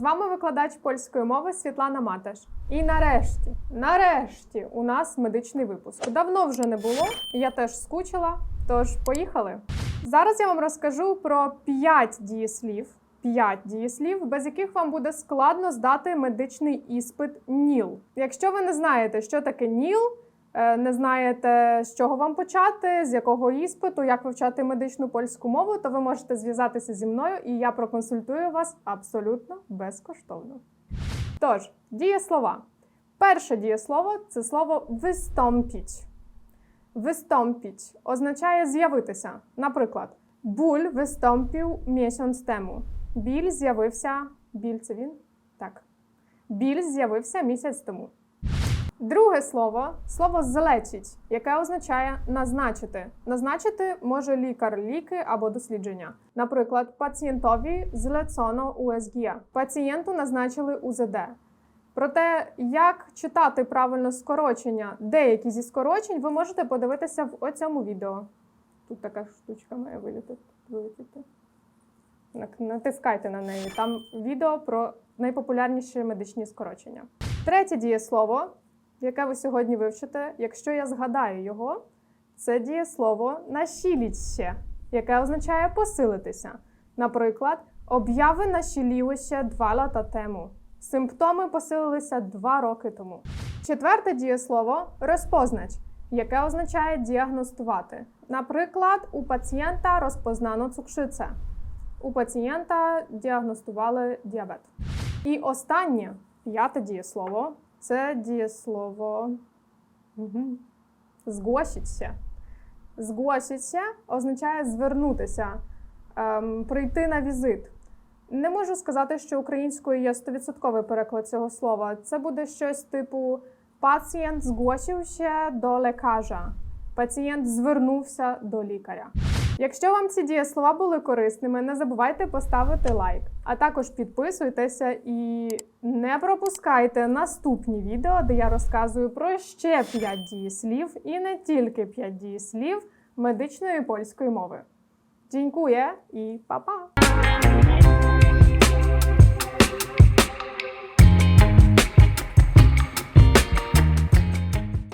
вами викладач польської мови Світлана Матеш. І нарешті, нарешті, у нас медичний випуск. Давно вже не було, я теж скучила. Тож поїхали. Зараз я вам розкажу про 5 дієслів. 5 дієслів, без яких вам буде складно здати медичний іспит НІЛ. Якщо ви не знаєте, що таке НІЛ, не знаєте, з чого вам почати, з якого іспиту, як вивчати медичну польську мову, то ви можете зв'язатися зі мною, і я проконсультую вас абсолютно безкоштовно. Тож, дієслова. Перше дієслово це слово вистомпіть. Вистомпіть означає з'явитися. Наприклад, буль вистомпів місяць тему. Біль з'явився. Біль це він? Так. Біль з'явився місяць тому. Друге слово слово злечить, яке означає назначити. Назначити може лікар ліки або дослідження. Наприклад, пацієнтові злецоно УСГ. Пацієнту назначили УЗД. Про те, як читати правильно скорочення, деякі зі скорочень, ви можете подивитися в оцьому відео. Тут така штучка має вилетіти. Натискайте на неї. Там відео про найпопулярніші медичні скорочення. Третє дієслово, яке ви сьогодні вивчите, якщо я згадаю його, це дієслово «насіліться», яке означає посилитися. Наприклад, обяви насілілися два лата тому. Симптоми посилилися два роки тому. Четверте дієслово розпознач, яке означає діагностувати. Наприклад, у пацієнта розпознано цукшиця. У пацієнта діагностували діабет. І останнє п'яте дієслово це дієслово угу. згосіться. Згосіться означає звернутися, ем, прийти на візит. Не можу сказати, що українською є 100% переклад цього слова. Це буде щось типу пацієнт згосився до лекаря. Пацієнт звернувся до лікаря. Якщо вам ці дієслова були корисними, не забувайте поставити лайк, а також підписуйтеся і не пропускайте наступні відео, де я розказую про ще 5 дієслів і не тільки 5 дієслів медичної польської мови. Дякую і па-па!